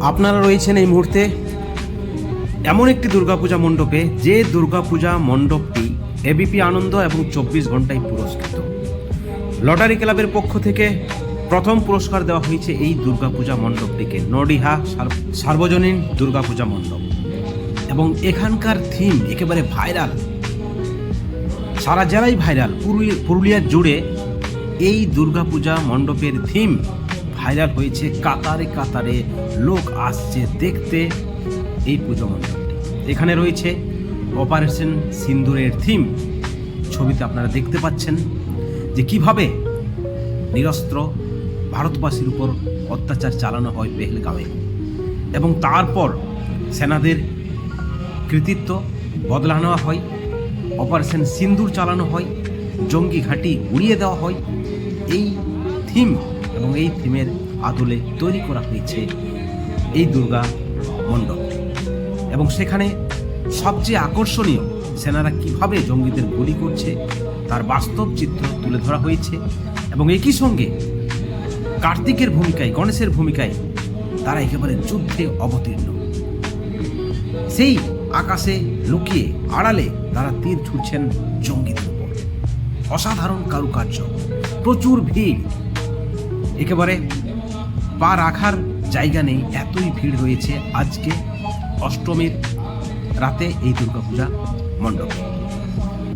আপনারা রয়েছেন এই মুহূর্তে এমন একটি দুর্গাপূজা মণ্ডপে, যে দুর্গাপূজা মণ্ডপটি এবিপি আনন্দ এবং চব্বিশ ঘন্টায় পুরস্কৃত। লটারি ক্লাবের পক্ষ থেকে প্রথম পুরস্কার দেওয়া হয়েছে এই দুর্গাপূজা মণ্ডপটিকে। নডিহা সার- সার্বজনীন দুর্গাপূজা মণ্ডপ। এবং এখানকার থিম একেবারে ভাইরাল সারা জেলায় ভাইরাল পুরুলি- পুরুলিয়া জুড়ে এই দুর্গাপূজা মণ্ডপের থিম ভাইরাল হয়েছে কাতারে কাতারে। লোক আসছে দেখতে এই পুজো মণ্ডপটি। এখানে রয়েছে অপারেশন সিন্দুরের থিম ছবিতে আপনারা দেখতে পাচ্ছেন যে কীভাবে নিরস্ত্র ভারতবাসীর উপর অত্যাচার চালানো হয় পেহেলগামে। এবং তারপর সেনাদের কৃতিত্ব বদলা নেওয়া হয় অপারেশন সিন্দুর চালানো হয়, জঙ্গি ঘাঁটি উড়িয়ে দেওয়া হয় এই থিম এবং এই থিমের আদলে তৈরি করা হয়েছে এই দুর্গা মণ্ডপ। এবং সেখানে সবচেয়ে আকর্ষণীয়, সেনারা কীভাবে জঙ্গিদের গুলি করছে, তার বাস্তব চিত্র তুলে ধরা হয়েছে এবং একই সঙ্গে কার্তিকের ভূমিকায়, গণেশের ভূমিকায় তারা একেবারে যুদ্ধে অবতীর্ণ। সেই আকাশে লুকিয়ে আড়ালে তারা তীর ছুটছেন জঙ্গিদের উপর। অসাধারণ কারুকার্য। প্রচুর ভিড়। একেবারে পা রাখার জায়গা নেই, এতই ভিড় হয়েছে আজকে অষ্টমীর রাতে এই দুর্গাপূজা মণ্ডপে।